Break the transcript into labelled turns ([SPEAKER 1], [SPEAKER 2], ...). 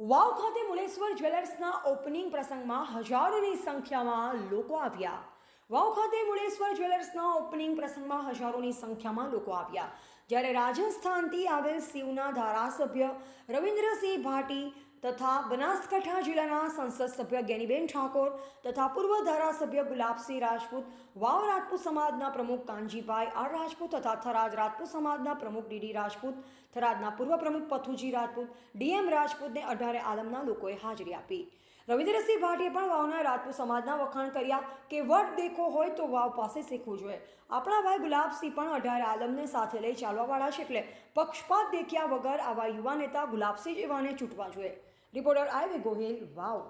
[SPEAKER 1] વાવ ખાતે મુલેશ્વર જ્વેલર્સના ઓપનિંગ પ્રસંગમાં હજારોની સંખ્યામાં લોકો આવ્યા. વાવ ખાતે મુલેશ્વર જ્વેલર્સના ઓપનિંગ પ્રસંગમાં હજારોની સંખ્યામાં લોકો આવ્યા. જ્યારે રાજસ્થાનથી આવેલ શિવના ધારાસભ્ય રવિન્દ્રસિંહ ભાટી તથા બનાસકાંઠા જિલ્લાના સંસદ સભ્ય ગેનીબેન ઠાકોર તથા પૂર્વ ધારાસભ્ય ગુલાબસિંહ રાજપૂત, વાવ રાજપૂત સમાજના પ્રમુખ કાનજીભાઈ આર રાજપૂત તથા થરાદ રાજપૂત સમાજના પ્રમુખ ડીડી રાજપૂત, થરાદના પૂર્વ પ્રમુખ પથુજી રાજપૂત, ડીએમ રાજપૂતને અઢારે આલમના લોકોએ હાજરી આપી. રવિન્દ્રસિંહ ભાટીએ પણ વાવના રાજપૂત સમાજના વખાણ કર્યા કે વટ દેખો હોય તો વાવ પાસે શીખવું જોઈએ. આપણા ભાઈ ગુલાબસિંહ પણ અઢાર આલમને સાથે લઈ ચાલવાવાળા છે એટલે પક્ષપાત દેખ્યા વગર આવા યુવા નેતા ગુલાબસિંહ જેવાને ચૂંટવા જોઈએ. Reporter I V Gohil, Vav.